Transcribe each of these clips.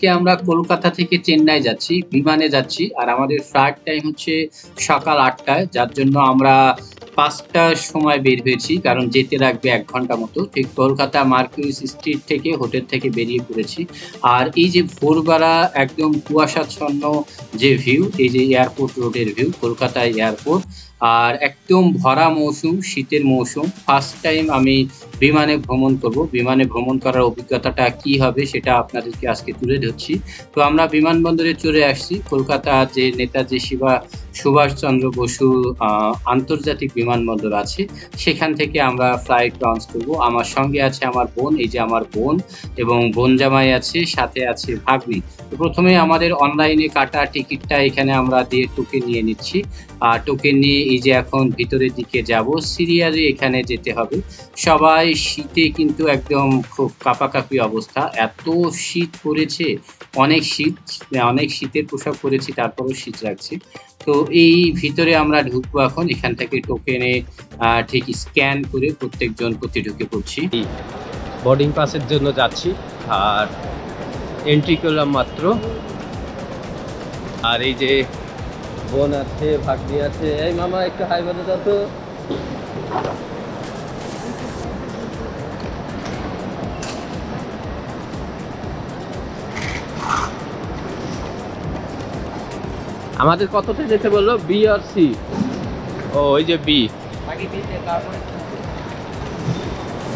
আজকে আমরা কলকাতা থেকে চেন্নাই যাচ্ছি, বিমানে যাচ্ছি, আর আমাদের ফ্লাইট টাইম হচ্ছে সকাল আটটায়, যার জন্য আমরা পাঁচটার সময় বের হয়েছি, কারণ যেতে লাগবে এক ঘণ্টা মতো। ঠিক কলকাতা মার্কুইস স্ট্রিট থেকে, হোটেল থেকে বেরিয়ে পড়েছি। আর এই যে ভোরবেলা একদম কুয়াশাচ্ছন্ন যে ভিউ এই যে এয়ারপোর্ট রোডের ভিউ কলকাতা এয়ারপোর্ট আর একদম ভরা মৌসুম, শীতের মৌসুম। ফার্স্ট টাইম আমি বিমানে ভ্রমণ করব। বিমানে ভ্রমণ করার অভিজ্ঞতাটা কি হবে সেটা আপনাদেরকে আজকে তুলে ধরছি। তো আমরা বিমানবন্দরে চলে আসছি। কলকাতা যে নেতাজি শিবা সুভাষচন্দ্র বসু আন্তর্জাতিক বিমানবন্দর আছে। সেখান থেকে আমরা ফ্লাইট লঞ্চ করব। আমার সঙ্গে আছে আমার বোন, এই যে আমার বোন এবং বোন জামাই আছে, সাথে আছে ভাগ্নি। তো প্রথমে আমাদের অনলাইনে কাটা টিকিটটা এখানে আমরা দিয়ে টুকে নিয়ে নিচ্ছি। টোকেন নিয়ে এই যে এখন ভিতরের দিকে যাব, সিরিয়ালে এখানে যেতে হবে। সবাই শীতে কিন্তু একদম খুব কাপাকাপি অবস্থা। এত শীত পড়েছে, অনেক শীত, অনেক শীতের পোশাক পরেছি, তারপরও শীত লাগছে। তো এই ভিতরে আমরা ঢুকবো এখন, এখান থেকে টোকেনে ঠিক স্ক্যান করে প্রত্যেকজন প্রতি ঢুকে পড়ছি। বোর্ডিং পাসের জন্য যাচ্ছি, আর এন্ট্রি করলাম মাত্র। আর এই যে বোন আছে ভাগ্নি আছে। এই মামা একটু হাই বলে দাও তো। আমাদের কতটা যেতে বলল? বি আর সি ও ওই যে বি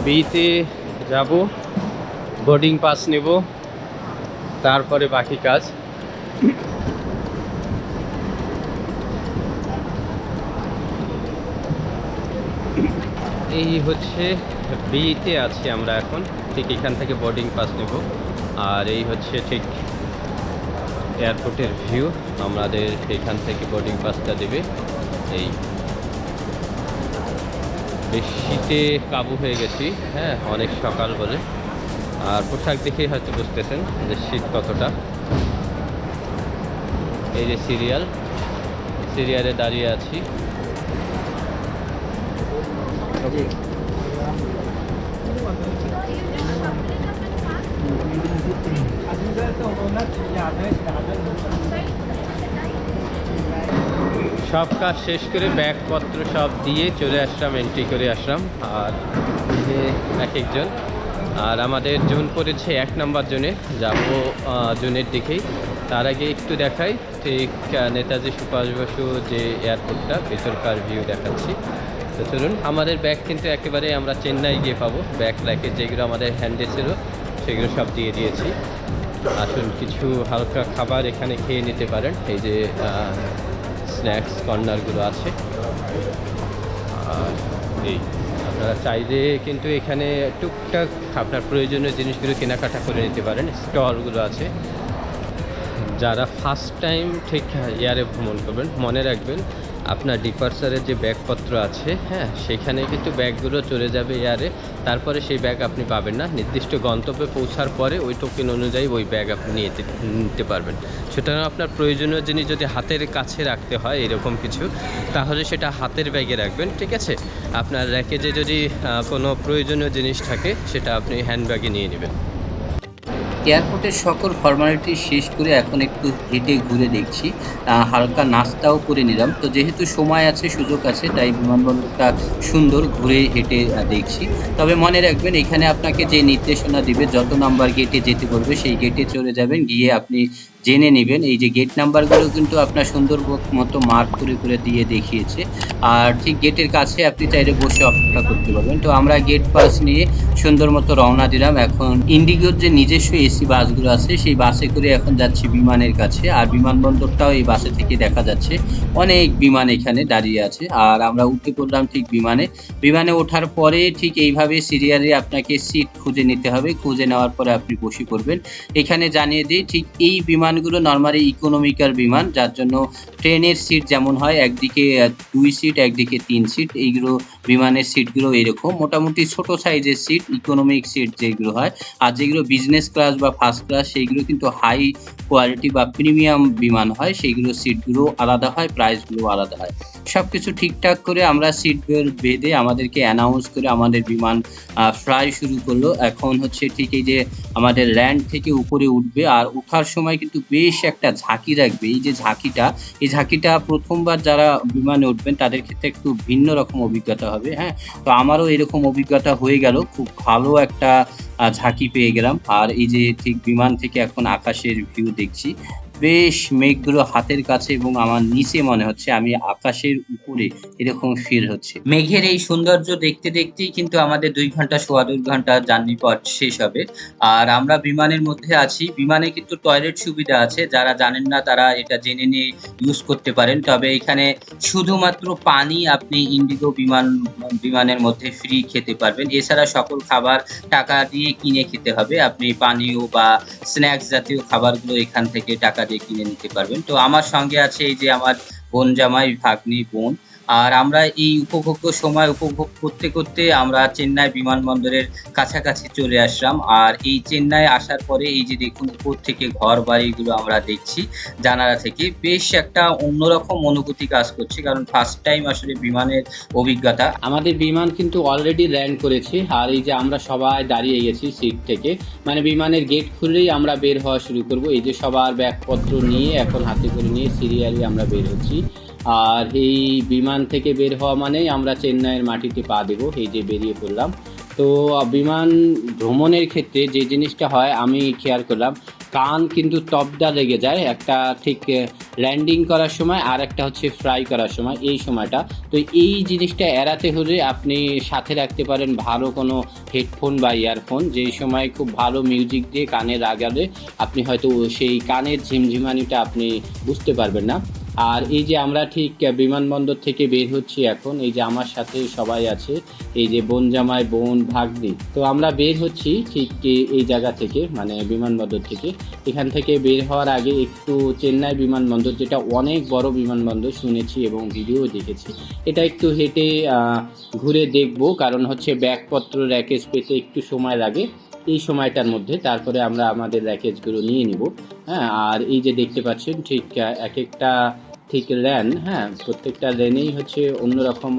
বিতে যাব বোর্ডিং পাস নেব তারপরে বাকি কাজ। এই হচ্ছে বিতে আছি আমরা এখন। ঠিক এখান থেকে বোর্ডিং পাস নেব। আর এই হচ্ছে ঠিক এয়ারপোর্টের ভিউ আমাদের এখান থেকে বোর্ডিং পাসটা দেবে। এই বেশ শীতে কাবু হয়ে গেছি। হ্যাঁ অনেক সকাল বলে। আর পোশাক দেখেই হয়তো বুঝতেছেন যে শীত কতটা। এই যে সিরিয়াল। সিরিয়ালে দাঁড়িয়ে আছি। সব কাজ শেষ করে ব্যাগপত্র সব দিয়ে চলে আসলাম এন্ট্রি করে আসলাম। আর এক একজন। আর আমাদের জোন পড়েছে এক নম্বর জোনে। যাব জোনের দিকেই। তার আগে একটু দেখাই। ঠিক নেতাজি সুভাষ বসু যে এয়ারপোর্টটা ভেতরকার ভিউ দেখাচ্ছি। তো চলুন, আমাদের ব্যাগ কিন্তু একেবারে আমরা চেন্নাই গিয়ে পাবো। ব্যাগ ল্যাকে যেগুলো আমাদের হ্যান্ডে ছিল, সেগুলো সব দিয়ে দিয়েছি। আসুন, কিছু হালকা খাবার এখানে খেয়ে নিতে পারেন। এই যে স্ন্যাক্স কর্নারগুলো আছে। আর এই, আপনারা চাইলে কিন্তু এখানে টুকটাক আপনার প্রয়োজনীয় জিনিসগুলো কেনাকাটা করে নিতে পারেন। স্টলগুলো আছে। যারা ফার্স্ট টাইম ঠিক এয়ারে ভ্রমণ করবেন, মনে রাখবেন আপনার ডিপার্সারের যে ব্যাগপত্র আছে হ্যাঁ সেখানে কিন্তু ব্যাগগুলো চলে যাবে এয়ারে তারপরে সেই ব্যাগ আপনি পাবেন না। নির্দিষ্ট গন্তব্যে পৌঁছার পরে ওই টোকেন অনুযায়ী ওই ব্যাগ আপনি নিয়ে নিতে পারবেন। সুতরাং আপনার প্রয়োজনীয় জিনিস যদি হাতের কাছে রাখতে হয় এরকম কিছু, তাহলে সেটা হাতের ব্যাগে রাখবেন, ঠিক আছে? আপনার র্যাকেজে যদি কোনো প্রয়োজনীয় জিনিস থাকে, সেটা আপনি হ্যান্ড ব্যাগে নিয়ে নেবেন। এয়ারপোর্টের সকল ফর্মালিটি শেষ করে এখন একটু হেঁটে ঘুরে দেখছি। হালকা নাস্তাও করে নিলাম। তো যেহেতু সময় আছে, সুযোগ আছে, তাই বিমানবন্দরটা সুন্দর ঘুরে হেঁটে দেখছি। তবে মনে রাখবেন, এখানে আপনাকে যে নির্দেশনা দিবে, যত নাম্বার গেটে যেতে বলবে, সেই গেটে চলে যাবেন। গিয়ে আপনি জেনে নেবেন। এই যে গেট নাম্বারগুলো কিন্তু আপনার সুন্দর মতো মার্ক করে করে দিয়ে দেখিয়েছে। আর ঠিক গেটের কাছে আপনি চাইলে বসে অপেক্ষা করতে পারবেন। তো আমরা গেট পাস নিয়ে সুন্দর মতো রওনা দিলাম। এখন ইন্ডিগোর যে নিজস্ব এসি বাসগুলো আছে, সেই বাসে করে এখন যাচ্ছি বিমানের কাছে। আর বিমানবন্দরটাও এই বাসে থেকে দেখা যাচ্ছে। অনেক বিমান এখানে দাঁড়িয়ে আছে। আর আমরা উঠে পড়লাম ঠিক বিমানে। বিমানে ওঠার পরে ঠিক এইভাবে সিরিয়ালে আপনাকে সিট খুঁজে নিতে হবে। খুঁজে নেওয়ার পরে আপনি বসে পড়বেন। এখানে জানিয়ে দিই, ঠিক এই বিমানগুলো নর্মালি ইকোনমিক্যাল বিমান, যার জন্য ট্রেনের সিট যেমন হয়, একদিকে দুই সিট একদিকে তিন সিট এইগুলো বিমানের সিটগুলো এরকম। মোটামুটি ছোট সাইজের সিট ইকোনমিক সিট যেগুলো হয়। আর যেগুলো বিজনেস ক্লাস বা ফার্স্ট ক্লাস সেইগুলো কিন্তু হাই কোয়ালিটি বা প্রিমিয়াম বিমান হয়, সেইগুলো সিটগুলো আলাদা হয় প্রাইসগুলো আলাদা হয়। সব কিছু ঠিকঠাক করে আমরা সিট বেল্ট বেঁধে আমাদেরকে অ্যানাউন্স করে আমাদের বিমান ফ্লাই শুরু করল। এখন হচ্ছে ঠিক এই যে আমাদের ল্যান্ড থেকে উপরে উঠবে আর ওঠার সময় কিন্তু বেশ একটা ঝাঁকি রাখবে এই যে ঝাঁকিটা, এই ঝাঁকিটা প্রথমবার যারা বিমানে উঠবেন তাদের ক্ষেত্রে একটু ভিন্ন রকম অভিজ্ঞতা হবে হ্যাঁ? তো আমারও এরকম অভিজ্ঞতা হয়ে গেল, খুব ভালো একটা ঝাঁকি পেয়ে গেলাম। আর এই যে ঠিক বিমান থেকে এখন আকাশের ভিউ দেখছি বেশ মেঘগুলো হাতের কাছে এবং আমার নিচে মনে হচ্ছে আমি আকাশের উপরে এরকম ফিল হচ্ছে। মেঘের এই সৌন্দর্য দেখতে দেখতেই কিন্তু আমাদের দুই ঘণ্টা সোয়া দুই ঘণ্টা জার্নি পথ শেষ হবে। আর আমরা বিমানের মধ্যে আছি। বিমানে কিন্তু টয়লেট সুবিধা আছে। যারা জানেন না তারা এটা জেনে নিয়ে ইউজ করতে পারেন। তবে এখানে শুধুমাত্র পানি আপনি ইন্ডিগো বিমান, বিমানের মধ্যে ফ্রি খেতে পারবেন। এছাড়া সকল খাবার টাকা দিয়ে কিনে খেতে হবে। আপনি পানীয় বা স্ন্যাক্স জাতীয় খাবারগুলো এখান থেকে টাকা দিয়ে কিনে নিতে পারবেন। তো আমার সঙ্গে আছে এই যে আমার বোন জামাই, ভাগ্নি, বোন। আর আমরা এই উপভোগ্য সময় উপভোগ করতে করতে আমরা চেন্নাই বিমানবন্দরের কাছাকাছি চলে আসলাম। আর এই চেন্নাই আসার পরে এই যে দেখুন উপর থেকে ঘর বাড়িগুলো আমরা দেখছি, জানালা থেকে বেশ একটা অন্যরকম অনুভূতি কাজ করছে, কারণ ফার্স্ট টাইম আসলে বিমানের অভিজ্ঞতা। আমাদের বিমান কিন্তু অলরেডি ল্যান্ড করেছে, আর এই যে আমরা সবাই দাঁড়িয়ে গেছি সিট থেকে মানে বিমানের গেট খুললেই আমরা বের হওয়া শুরু করব। এই যে সবার ব্যাগপত্র নিয়ে, এখন হাতে করে নিয়ে সিরিয়ালি আমরা বের হচ্ছি। আর এই বিমান থেকে বের হওয়া মানেই আমরা চেন্নাইয়ের মাটিতে পা দেবো, এই যে বেরিয়ে পড়লাম। তো বিমান ভ্রমণের ক্ষেত্রে যে জিনিসটা হয়, আমি খেয়াল করলাম, কান কিন্তু তবদা লেগে যায়। একটা ঠিক ল্যান্ডিং করার সময় আর একটা হচ্ছে ফ্রাই করার সময়, এই সময়টা। তো এই জিনিসটা এড়াতে হলে আপনি সাথে রাখতে পারেন ভালো কোনো হেডফোন বা ইয়ারফোন যেই সময় খুব ভালো মিউজিক দিয়ে কানে লাগালে আপনি হয়তো সেই কানের ঝিমঝিমানিটা আপনি বুঝতে পারবেন না। আর এই যে আমরা ঠিক বিমানবন্দর থেকে বের হচ্ছি এখন, এই যে আমার সাথে সবাই আছে, এই যে বোন জামাই, বোন, ভাগ্নি। তো আমরা বের হচ্ছি ঠিক, এই জায়গা থেকে মানে বিমানবন্দর থেকে। এখান থেকে বের হওয়ার আগে একটু চেন্নাই বিমানবন্দর, যেটা অনেক বড় বিমানবন্দর শুনেছি এবং ভিডিও দেখেছি। এটা একটু হেঁটে ঘুরে দেখব, কারণ হচ্ছে ব্যাগপত্র র্যাকেজ পেতে একটু সময় লাগে। এই সময়টার মধ্যে তারপরে আমরা আমাদের র্যাকেজগুলো নিয়ে নিব। হ্যাঁ আর এই যে দেখতে পাচ্ছেন ঠিক, এক একটা ঠিক ল্যান হ্যাঁ প্রত্যেকটা লেনেই হচ্ছে অন্যরকম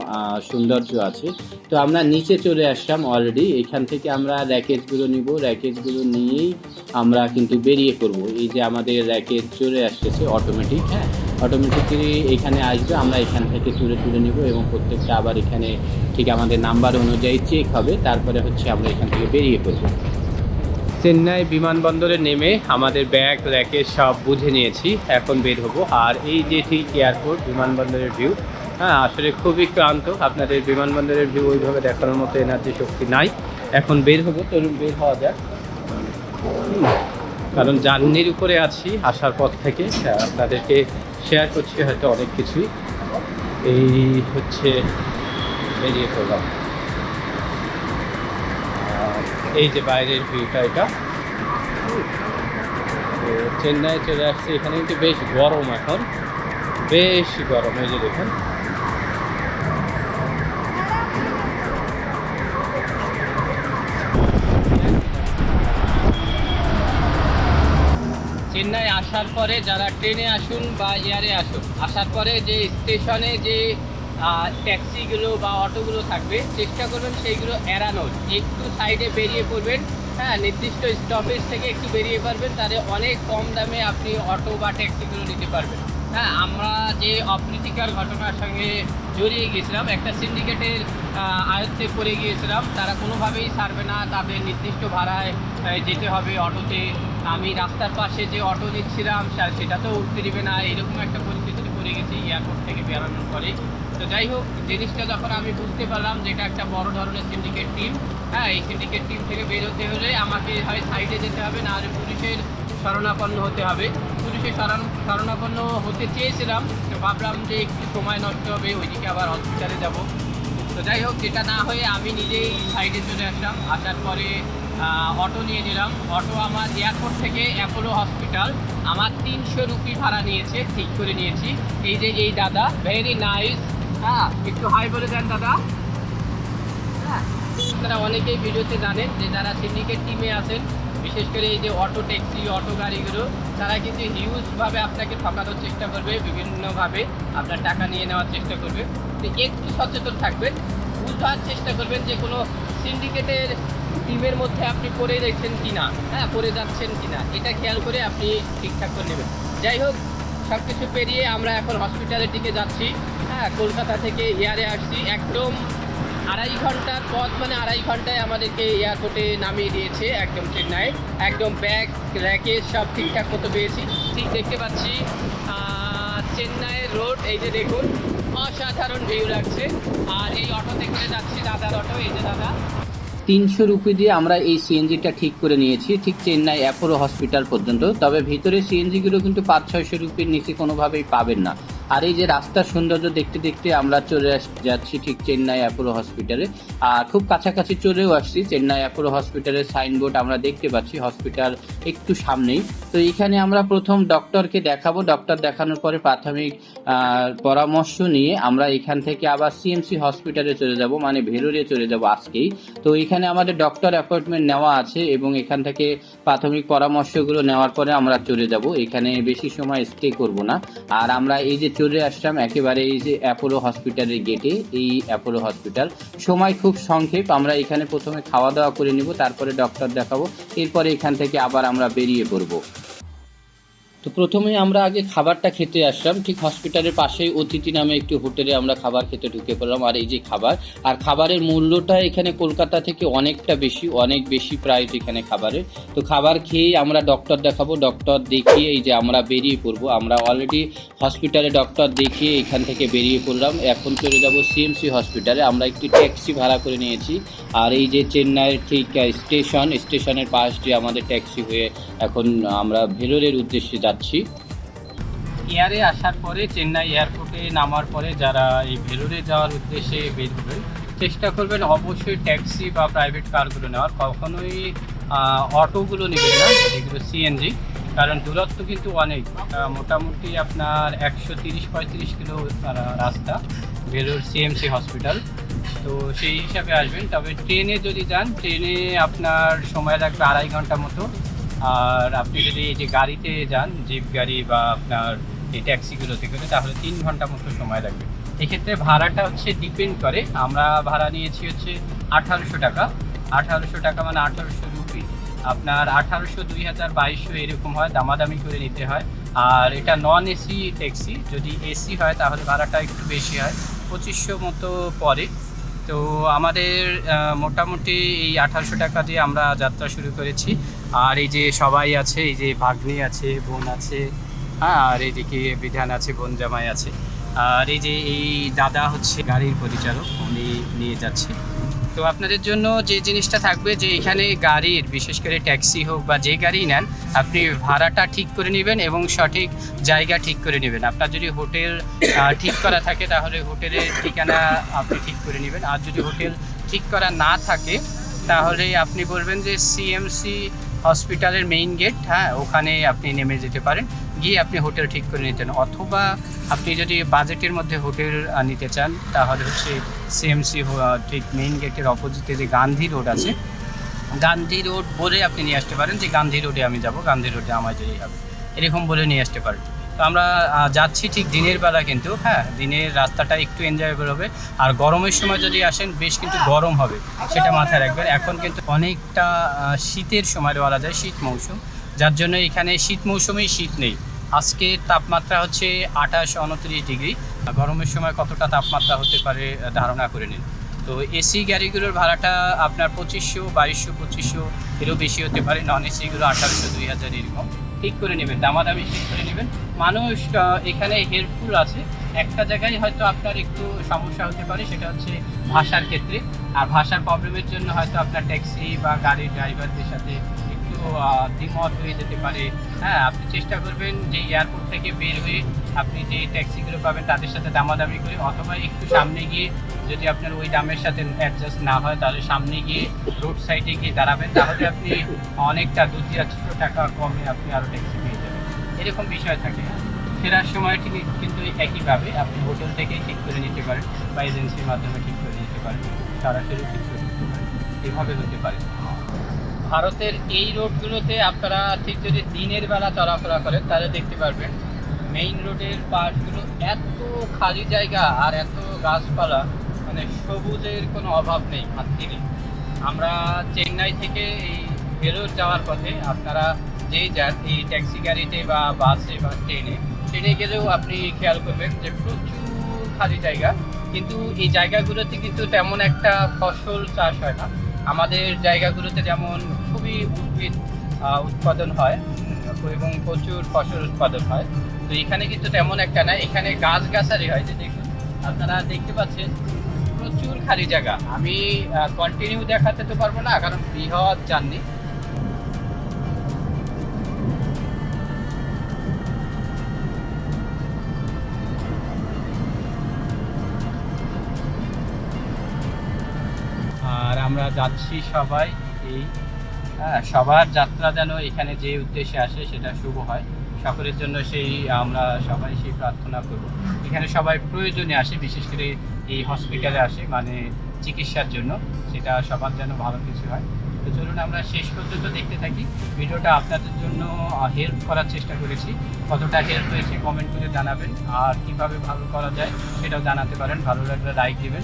সৌন্দর্য আছে। তো আমরা নিচে চলে আসলাম অলরেডি এখান থেকে আমরা র্যাকেজগুলো নিব। র্যাকেজগুলো নিয়েই আমরা কিন্তু বেরিয়ে পড়ব। এই যে আমাদের র্যাকেজ চলে আসতেছে অটোমেটিক হ্যাঁ। অটোমেটিকলি এখানে আসবে, আমরা এখান থেকে তুলে তুলে নিব এবং প্রত্যেকটা আবার এখানে ঠিক আমাদের নাম্বার অনুযায়ী চেক হবে, তারপরে হচ্ছে আমরা এখান থেকে বেরিয়ে পড়ব। চেন্নাই বিমানবন্দরে নেমে আমাদের ব্যাগ র্যাকেজ সব বুঝে নিয়েছি, এখন বের হব। আর এই যে ঠিক এয়ারপোর্ট বিমানবন্দরের ভিউ হ্যাঁ আসলে খুবই ক্লান্ত। আপনাদের বিমানবন্দরের ভিউ ওইভাবে দেখানোর মতো এনার্জি শক্তি নাই। এখন বের হব, চলুন বের হওয়া যাক। কারণ জার্নির উপরে আছি, আসার পর থেকে। আপনাদেরকে শেয়ার করছি, হয়তো অনেক কিছুই। এই হচ্ছে বেরিয়ে পড়লাম। এই যে বাইরের ভিউটা এটা। চেন্নাই চলে আসছে, এখানে কিন্তু বেশ গরম এখন। বেশ গরম, এই যে দেখুন। আসার পরে যারা ট্রেনে আসুন বা এয়ারে আসুন, আসার পরে যে স্টেশনে যে ট্যাক্সিগুলো বা অটোগুলো থাকবে, চেষ্টা করবেন সেইগুলো এড়ানোর। একটু সাইডে বেরিয়ে পড়বেন হ্যাঁ নির্দিষ্ট স্টপেজ থেকে একটু বেরিয়ে পারবেন, তাহলে অনেক কম দামে আপনি অটো বা ট্যাক্সিগুলো নিতে পারবেন। হ্যাঁ আমরা যে অপ্রীতিকর ঘটনার সঙ্গে জড়িয়ে গিয়েছিলাম। একটা সিন্ডিকেটের আয়ত্তে পড়ে গিয়েছিলাম। তারা কোনোভাবেই ছাড়বে না। তাদের নির্দিষ্ট ভাড়ায় যেতে হবে অটোতে। আমি রাস্তার পাশে যে অটো নিচ্ছিলাম সেটাতেও উঠতে দিবে না। এরকম একটা পরিস্থিতিতে পড়ে গেছি এয়ারপোর্ট থেকে বেরোনোর পরে। তো যাই হোক, জিনিসটা যখন আমি বুঝতে পারলাম যে এটা একটা বড় ধরনের সিন্ডিকেট টিম হ্যাঁ এই সিন্ডিকেট টিম থেকে বেরোতে হলে আমাকে হয় সাইডে যেতে হবে, না হলে পুলিশের শরণাপন্ন হতে হবে। শরণ শরণাপন্ন হতে চেয়েছিলাম, তো ভাবলাম যে একটু সময় নষ্ট হবে, ওইদিকে আবার হসপিটালে যাব। তো যাই হোক, যেটা না হয়ে আমি নিজেই সাইডে চলে আসলাম। আসার পরে অটো নিয়ে নিলাম। অটো আমার এয়ারপোর্ট থেকে অ্যাপোলো হসপিটাল আমার তিনশো রুপি ভাড়া নিয়েছে, ঠিক করে নিয়েছি। এই যে, এই দাদা ভেরি নাইস হ্যাঁ একটু হাই বলে দেন, দাদা। হ্যাঁ আপনারা অনেকেই ভিডিওতে জানেন যে যারা সিন্ডিকেট টিমে আছেন বিশেষ করে এই যে অটো ট্যাক্সি অটো গাড়িগুলো তারা কিন্তু হিউজভাবে আপনাকে ঠকানোর চেষ্টা করবে, বিভিন্নভাবে আপনার টাকা নিয়ে নেওয়ার চেষ্টা করবে। তো একটু সচেতন থাকবেন বুঝবার চেষ্টা করবেন যে কোনো সিন্ডিকেটের টিমের মধ্যে আপনি পড়ে যাচ্ছেন কি না হ্যাঁ পড়ে যাচ্ছেন কি না এটা খেয়াল করে আপনি ঠিকঠাক করে নেবেন। যাই হোক সব কিছু পেরিয়ে আমরা এখন হসপিটালের দিকে যাচ্ছি হ্যাঁ কলকাতা থেকে এয়ারে আসছি, একদম আড়াই ঘণ্টার পথ মানে আড়াই ঘন্টায় আমাদেরকে এয়ারপোর্টে নামিয়ে দিয়েছে একদম চেন্নাই একদম ব্যাগ র্যাকেজ সব ঠিকঠাক মতো পেয়েছি। ঠিক দেখতে পাচ্ছি চেন্নাইয়ের রোড এই যে দেখুন, অসাধারণ ভিউ লাগছে। আর এই অটোতে করে যাচ্ছি দাদার অটো, এই যে দাদা। তিনশো রুপি দিয়ে আমরা এই সিএনজিটা ঠিক করে নিয়েছি, ঠিক চেন্নাই অ্যাপোলো হসপিটাল পর্যন্ত। তবে ভিতরে সিএনজিগুলো কিন্তু পাঁচ ছয়শো রুপির নিচে কোনোভাবেই পাবেন না। আর এই যে রাস্তার সৌন্দর্য দেখতে দেখতে আমরা চলে যাচ্ছি ঠিক চেন্নাই অ্যাপোলো হসপিটালে আর খুব কাছাকাছি চলেও আসছি চেন্নাই অ্যাপোলো হসপিটালের সাইনবোর্ড আমরা দেখতে পাচ্ছি হসপিটাল একটু সামনেই। তো এখানে আমরা প্রথম ডক্টরকে দেখাবো। ডক্টর দেখানোর পরে প্রাথমিক পরামর্শ নিয়ে আমরা এখান থেকে আবার সিএমসি হসপিটালে চলে যাব মানে ভেলোরে চলে যাব আজকেই। তো এখানে আমাদের ডক্টর অ্যাপয়েন্টমেন্ট নেওয়া আছে এবং এখান থেকে প্রাথমিক পরামর্শগুলো নেওয়ার পরে আমরা চলে যাব। এখানে বেশি সময় স্টে করব না। আর আমরা এই যে চলে আসলাম একেবারে এই যে অ্যাপোলো হসপিটালের গেটে এই অ্যাপোলো হসপিটাল সময় খুব সংক্ষেপ, আমরা এখানে প্রথমে খাওয়া দাওয়া করে নিব, তারপরে ডক্টর দেখাবো, এরপরে এখান থেকে আবার আমরা বেরিয়ে পড়ব। তো প্রথমে আমরা আগে খাবারটা খেতে আসলাম। ঠিক হসপিটালের পাশেই অতিথি নামে একটি হোটেলে আমরা খাবার খেতে ঢুকে পড়লাম। আর এই যে খাবার, আর খাবারের মূল্যটা এখানে কলকাতা থেকে অনেকটা বেশি, অনেক বেশি প্রাইস এখানে খাবারের। তো খাবার খেয়ে আমরা ডক্টর দেখাবো, ডক্টর দেখিয়ে এই যে আমরা বেরিয়ে পড়ব। আমরা অলরেডি হসপিটালে ডক্টর দেখিয়ে এখান থেকে বেরিয়ে পড়লাম। এখন চলে যাব সিএমসি হসপিটালে। আমরা একটি ট্যাক্সি ভাড়া করে নিয়েছি। আর এই যে চেন্নাইয়ের ঠিক স্টেশন, স্টেশনের পাশ দিয়ে আমাদের ট্যাক্সি হয়ে এখন আমরা ভেলোরের উদ্দেশ্যে যাচ্ছি। এয়ারে আসার পরে চেন্নাই এয়ারপোর্টে নামার পরে যারা এই ভেলোরে যাওয়ার উদ্দেশ্যে বের হবেন, চেষ্টা করবেন অবশ্যই ট্যাক্সি বা প্রাইভেট কারগুলো নেওয়ার। কখনোই অটোগুলো নেবেন না, যেগুলো সিএনজি কারণ দূরত্ব কিন্তু অনেক। মোটামুটি আপনার একশো তিরিশ, পঁয়ত্রিশ কিলো রাস্তা ভেলোর সিএমসি হসপিটাল। তো সেই হিসাবে আসবেন। তবে ট্রেনে যদি যান, ট্রেনে আপনার সময় লাগবে আড়াই ঘণ্টা মতো। আর আপনি যদি এই যে গাড়িতে যান, জিপ গাড়ি বা আপনার এই ট্যাক্সিগুলোতে করে, তাহলে তিন ঘণ্টা মতো সময় লাগবে। এক্ষেত্রে ভাড়াটা হচ্ছে ডিপেন্ড করে। আমরা ভাড়া নিয়েছি হচ্ছে আঠারোশো টাকা। আঠারোশো টাকা মানে আঠারোশো রুপি। আপনার আঠারোশো দুই হাজার বাইশশো এরকম হয়, দামাদামি করে নিতে হয়। আর এটা নন এসি ট্যাক্সি যদি এসি হয়, তাহলে ভাড়াটা একটু বেশি হয়, পঁচিশশো মতো পরে। তো আমাদের মোটামুটি এই আঠারোশো টাকা দিয়ে আমরা যাত্রা শুরু করেছি। আর এই যে সবাই আছে, এই যে ভাগ্নি আছে, বোন আছে হ্যাঁ আর এইদিকে বিধান আছে, বোন জামাই আছে। আর এই যে এই দাদা হচ্ছে গাড়ির পরিচালক, উনি নিয়ে যাচ্ছে। তো আপনাদের জন্য যে জিনিসটা থাকবে যে এখানে গাড়ির, বিশেষ করে ট্যাক্সি হোক বা যে গাড়ি নেন, আপনি ভাড়াটা ঠিক করে নেবেন এবং সঠিক জায়গা ঠিক করে নেবেন। আপনার যদি হোটেল ঠিক করা থাকে, তাহলে হোটেলের ঠিকানা আপনি ঠিক করে নেবেন। আর যদি হোটেল ঠিক করা না থাকে, তাহলে আপনি বলবেন যে সিএমসি হসপিটালের মেইন গেট হ্যাঁ ওখানে আপনি নেমে যেতে পারেন। গিয়ে আপনি হোটেল ঠিক করে নিতেন। অথবা আপনি যদি বাজেটের মধ্যে হোটেল নিতে চান, তাহলে হচ্ছে সিএমসি ঠিক মেইন গেটের অপোজিটে যে গান্ধী রোড আছে, গান্ধী রোড বলে আপনি নিয়ে আসতে পারেন যে গান্ধী রোডে আমি যাব, গান্ধী রোডে আমার যেই হবে। এরকম বলে নিয়ে আসতে পারেন। তো আমরা যাচ্ছি ঠিক দিনের বেলা কিন্তু হ্যাঁ দিনের রাস্তাটা একটু এনজয়েবল হবে। আর গরমের সময় যদি আসেন, বেশ কিন্তু গরম হবে, সেটা মাথায় রাখবেন। এখন কিন্তু অনেকটা শীতের সময় বলা যায়, শীত মৌসুম। যার জন্য এখানে শীত মৌসুমেই শীত নেই। আজকে তাপমাত্রা হচ্ছে আঠাশ উনত্রিশ ডিগ্রি। গরমের সময় কতটা তাপমাত্রা হতে পারে ধারণা করে নিন। তো এসি গাড়িগুলোর ভাড়াটা আপনার পঁচিশশো, বাইশশো, পঁচিশশো, এরও বেশি হতে পারে। নন এসিগুলো আঠারোশো, দুই হাজার এরকম ঠিক করে নেবেন, দামাদামি ঠিক করে নেবেন। মানুষ এখানে হেল্পফুল আছে। একটা জায়গায় হয়তো আপনার একটু সমস্যা হতে পারে, সেটা হচ্ছে ভাষার ক্ষেত্রে। আর ভাষার প্রবলেমের জন্য হয়তো আপনার ট্যাক্সি বা গাড়ির ড্রাইভারদের সাথে একটু দ্বিমত হয়ে যেতে পারে। হ্যাঁ আপনি চেষ্টা করবেন যে এয়ারপোর্ট থেকে বের হয়ে আপনি যে ট্যাক্সিগুলো পাবেন, তাদের সাথে দামাদামি করে, অথবা একটু সামনে গিয়ে যদি আপনার ওই দামের সাথে অ্যাডজাস্ট না হয়, তাহলে সামনে গিয়ে রোড সাইডে গিয়ে দাঁড়াবেন, তাহলে আপনি অনেকটা দু চারশো টাকা কমে আপনি আরও ট্যাক্সি পেয়ে যাবেন। এরকম বিষয় থাকে। ফেরার সময় ঠিক কিন্তু একইভাবে আপনি হোটেল থেকে ঠিক করে নিতে পারেন, বা এজেন্সির মাধ্যমে ঠিক করে নিতে পারেন সরাসরি ঠিক করে নিতে পারেন। এভাবে হতে পারে। ভারতের এই রোডগুলোতে আপনারা ঠিক যদি দিনের বেলা চলাফেরা করেন, তাহলে দেখতে পারবেন মেইন রোডের পাশগুলো এত খালি জায়গা আর এত গাছপালা। মানে সবুজের কোনো অভাব নেই মাত্রই নেই। আমরা চেন্নাই থেকে এই ভেলোর যাওয়ার পথে আপনারা যেই যান এই ট্যাক্সি গাড়িতে বা বাসে বা ট্রেনে ট্রেনে গেলেও আপনি খেয়াল করবেন যে প্রচুর খালি জায়গা। কিন্তু এই জায়গাগুলোতে কিন্তু তেমন একটা ফসল চাষ হয় না। আমাদের জায়গাগুলোতে যেমন খুবই উদ্ভিদ উৎপাদন হয় এবং প্রচুর ফসল উৎপাদন হয়। তো এখানে কিন্তু তেমন একটা না। এখানে গাছগাছালি হয় যে দেখুন। আপনারা দেখতে পাচ্ছেন খালি জায়গা। আমি কন্টিনিউ দেখাতে তো পারব না, কারণ বৃহৎ জার্নি আর আমরা যাচ্ছি সবাই এই সবার যাত্রা যেন এখানে যে উদ্দেশ্যে আসে সেটা শুভ হয়। সকলের জন্য সেই, আমরা সবাই সেই প্রার্থনা করব। এখানে সবাই প্রয়োজনে আসে, বিশেষ করে এই হসপিটালে আসে মানে চিকিৎসার জন্য। সেটা সবার যেন ভালো কিছু হয়। তো চলুন আমরা শেষ পর্যন্ত দেখতে থাকি। ভিডিওটা আপনাদের জন্য হেল্প করার চেষ্টা করেছি। কতটা হেল্প হয়েছে কমেন্ট করে জানাবেন। আর কীভাবে ভালো করা যায়, সেটাও জানাতে পারেন। ভালো লাগলে লাইক দিবেন।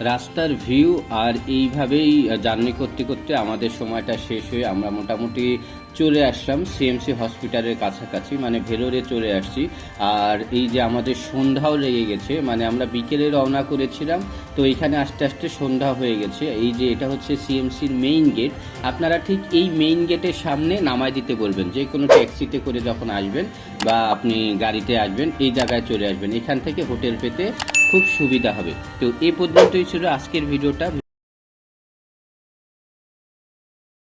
রাস্তার ভিউ আর এইভাবেই জার্নি করতে করতে আমাদের সময়টা শেষ হয়ে আমরা মোটামুটি চলে আসলাম সিএমসি হসপিটালের কাছাকাছি মানে ভেলোরে চলে আসছি। আর এই যে আমাদের সন্ধ্যাও লেগে গেছে মানে আমরা বিকেলে রওনা করেছিলাম, তো এখানে আস্তে আস্তে সন্ধ্যা হয়ে গেছে। এই যে এটা হচ্ছে সিএমসির মেইন গেট আপনারা ঠিক এই মেইন গেটের সামনে নামাই দিতে বলবেন। যে কোনো ট্যাক্সিতে করে যখন আসবেন বা আপনি গাড়িতে আসবেন, এই জায়গায় চলে আসবেন। এখান থেকে হোটেল পেতে খুব সুবিধা হবে। তো এ পর্যন্তই ছিল আজকের ভিডিওটা।